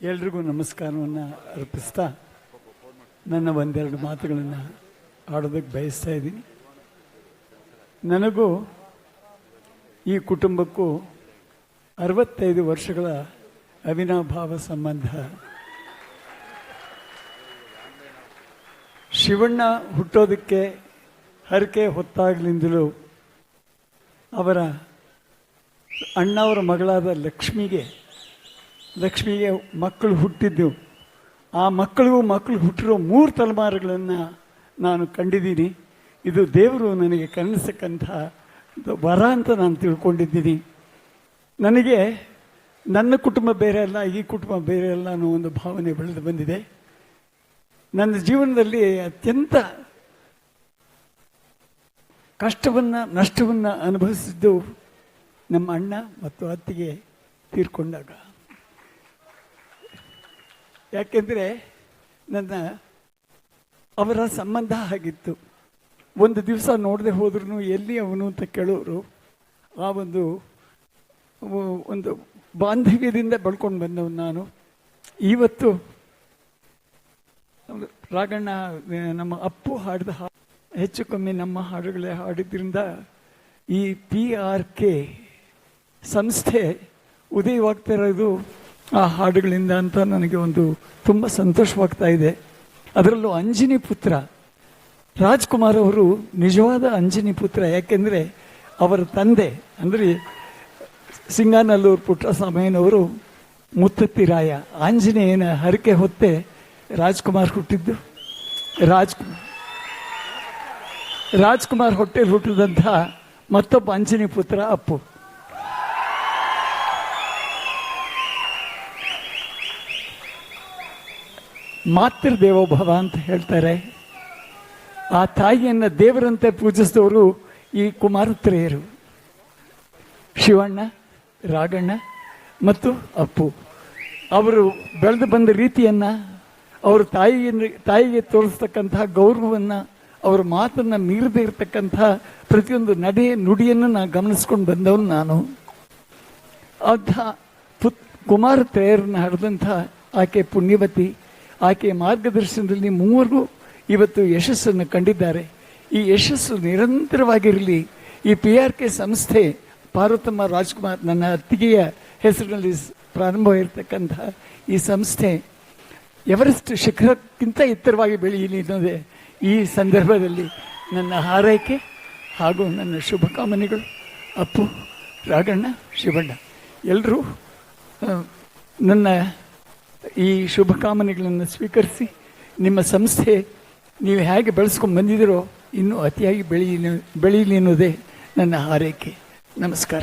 ಎಲ್ರಿಗೂ ನಮಸ್ಕಾರವನ್ನು ಅರ್ಪಿಸ್ತಾ ನನ್ನ ಒಂದೆರಡು ಮಾತುಗಳನ್ನು ಆಡೋದಕ್ಕೆ ಬಯಸ್ತಾ ಇದ್ದೀನಿ. ನನಗೂ ಈ ಕುಟುಂಬಕ್ಕೂ ಅರವತ್ತೈದು ವರ್ಷಗಳ ಅವಿನಾಭಾವ ಸಂಬಂಧ. ಶಿವಣ್ಣ ಹುಟ್ಟೋದಕ್ಕೆ ಹರಕೆ ಹೊತ್ತಾಗ್ಲಿಂದಲೂ ಅವರ ಅಣ್ಣವರ ಮಗಳಾದ ಲಕ್ಷ್ಮಿಗೆ ಲಕ್ಷ್ಮಿಗೆ ಮಕ್ಕಳು ಹುಟ್ಟಿದ್ದು ಆ ಮಕ್ಕಳಿಗೂ ಮಕ್ಕಳು ಹುಟ್ಟಿರೋ ಮೂರು ತಲೆಮಾರುಗಳನ್ನು ನಾನು ಕಂಡಿದ್ದೀನಿ. ಇದು ದೇವರು ನನಗೆ ಕನಿಸ್ತಕ್ಕಂಥ ವರ ಅಂತ ನಾನು ತಿಳ್ಕೊಂಡಿದ್ದೀನಿ. ನನಗೆ ನನ್ನ ಕುಟುಂಬ ಬೇರೆ ಅಲ್ಲ, ಈ ಕುಟುಂಬ ಬೇರೆ ಅಲ್ಲ ಅನ್ನೋ ಒಂದು ಭಾವನೆ ಬೆಳೆದು ಬಂದಿದೆ. ನನ್ನ ಜೀವನದಲ್ಲಿ ಅತ್ಯಂತ ಕಷ್ಟವನ್ನು, ನಷ್ಟವನ್ನು ಅನುಭವಿಸಿದ್ದು ನಮ್ಮ ಅಣ್ಣ ಮತ್ತು ಅತ್ತಿಗೆ ತೀರ್ಕೊಂಡಾಗ. ಯಾಕೆಂದರೆ ನನ್ನ ಅವರ ಸಂಬಂಧ ಆಗಿತ್ತು. ಒಂದು ದಿವಸ ನೋಡದೆ ಹೋದ್ರೂ ಎಲ್ಲಿ ಅವನು ಅಂತ ಕೇಳೋರು, ಆ ಒಂದು ಒಂದು ಬಾಂಧವ್ಯದಿಂದ ಬೆಳ್ಕೊಂಡು ಬಂದವನು ನಾನು. ಇವತ್ತು ರಾಗಣ್ಣ, ನಮ್ಮ ಅಪ್ಪು ಹಾಡಿದ ಹಾ, ಹೆಚ್ಚು ಕಮ್ಮಿ ನಮ್ಮ ಹಾಡುಗಳೇ ಹಾಡಿದ್ರಿಂದ ಈ ಪಿ ಆರ್ ಕೆ ಸಂಸ್ಥೆ ಉದಯವಾಗ್ತಾ ಇರೋದು ಆ ಹಾಡುಗಳಿಂದ ಅಂತ ನನಗೆ ಒಂದು ತುಂಬ ಸಂತೋಷವಾಗ್ತಾ ಇದೆ. ಅದರಲ್ಲೂ ಅಂಜಿನಿ ಪುತ್ರ, ರಾಜ್ಕುಮಾರ್ ಅವರು ನಿಜವಾದ ಅಂಜಿನಿ ಪುತ್ರ. ಯಾಕೆಂದರೆ ಅವರ ತಂದೆ, ಅಂದರೆ ಸಿಂಗಾನಲ್ಲೂರು ಪುಟ್ಟಸ್ವಾಮಯ್ಯನವರು ಮುತ್ತತ್ತಿ ರಾಯ, ಆಂಜನೇಯನ ಹರಕೆ ಹೊತ್ತೆ ರಾಜ್ಕುಮಾರ್ ಹುಟ್ಟಿದ್ದು. ರಾಜ್ಕುಮಾರ್ ರಾಜ್ಕುಮಾರ್ ಹೊಟ್ಟೆಲಿ ಹುಟ್ಟಿದಂಥ ಮತ್ತೊಬ್ಬ ಅಂಜನಿ ಪುತ್ರ ಅಪ್ಪು. ಮಾತೃ ದೇವೋಭವ ಅಂತ ಹೇಳ್ತಾರೆ. ಆ ತಾಯಿಯನ್ನು ದೇವರಂತೆ ಪೂಜಿಸಿದವರು ಈ ಕುಮಾರತ್ರೆಯರು. ಶಿವಣ್ಣ ರಾಗಣ್ಣ ಮತ್ತು ಅಪ್ಪು. ಅವರು ಬೆಳೆದು ಬಂದ ರೀತಿಯನ್ನು, ಅವರು ತಾಯಿಯನ್ನು, ತಾಯಿಗೆ ತೋರಿಸ್ತಕ್ಕಂತಹ ಗೌರವವನ್ನು, ಅವರ ಮಾತನ್ನು ಮೀರದೇ ಇರತಕ್ಕಂಥ ಪ್ರತಿಯೊಂದು ನಡೆ, ನುಡಿಯನ್ನು ನಾನು ಗಮನಿಸ್ಕೊಂಡು ಬಂದವನು ನಾನು. ಅಂಥ ಪುತ್ ಕುಮಾರ ತ್ರೇಯರನ್ನ ಹರಿದಂಥ ಆಕೆ ಪುಣ್ಯವತಿ. ಆಕೆಯ ಮಾರ್ಗದರ್ಶನದಲ್ಲಿ ಮೂವರು ಇವತ್ತು ಯಶಸ್ಸನ್ನು ಕಂಡಿದ್ದಾರೆ. ಈ ಯಶಸ್ಸು ನಿರಂತರವಾಗಿರಲಿ. ಈ ಪಿ ಆರ್ ಕೆ ಸಂಸ್ಥೆ ಪಾರ್ವತಮ್ಮ ರಾಜ್ಕುಮಾರ್ ನನ್ನ ಅತ್ತಿಗೆಯ ಹೆಸರಿನಲ್ಲಿ ಪ್ರಾರಂಭವಾಗಿರ್ತಕ್ಕಂತಹ ಈ ಸಂಸ್ಥೆ ಎವರೆಸ್ಟ್ ಶಿಖರಕ್ಕಿಂತ ಎತ್ತರವಾಗಿ ಬೆಳೆಯಲಿ ಅನ್ನೋದೇ ಈ ಸಂದರ್ಭದಲ್ಲಿ ನನ್ನ ಹಾರೈಕೆ ಹಾಗೂ ನನ್ನ ಶುಭಕಾಮನೆಗಳು ಅಪ್ಪು, ರಾಗಣ್ಣ, ಶಿವಣ್ಣ ಎಲ್ಲರೂ ನನ್ನ ಈ ಶುಭಕಾಮನೆಗಳನ್ನು ಸ್ವೀಕರಿಸಿ ನಿಮ್ಮ ಸಂಸ್ಥೆ ನೀವು ಹೇಗೆ ಬೆಳೆಸ್ಕೊಂಡು ಬಂದಿದ್ದೀರೋ ಇನ್ನೂ ಅತಿಯಾಗಿ ಬೆಳೀಲಿ ಬೆಳೀಲಿ ಅನ್ನೋದೇ ನನ್ನ ಹಾರೈಕೆ. ನಮಸ್ಕಾರ.